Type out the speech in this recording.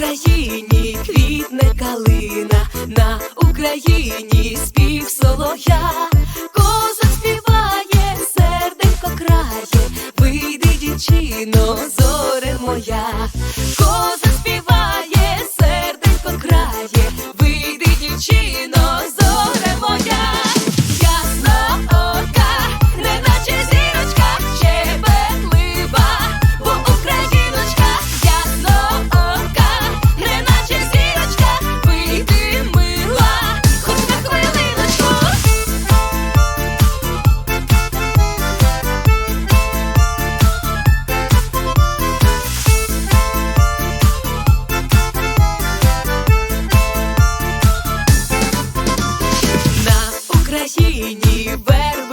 Україні квітне калина, на Україні спів солов'я, коза співає, серденько крає, вийди дівчино. тіні верби.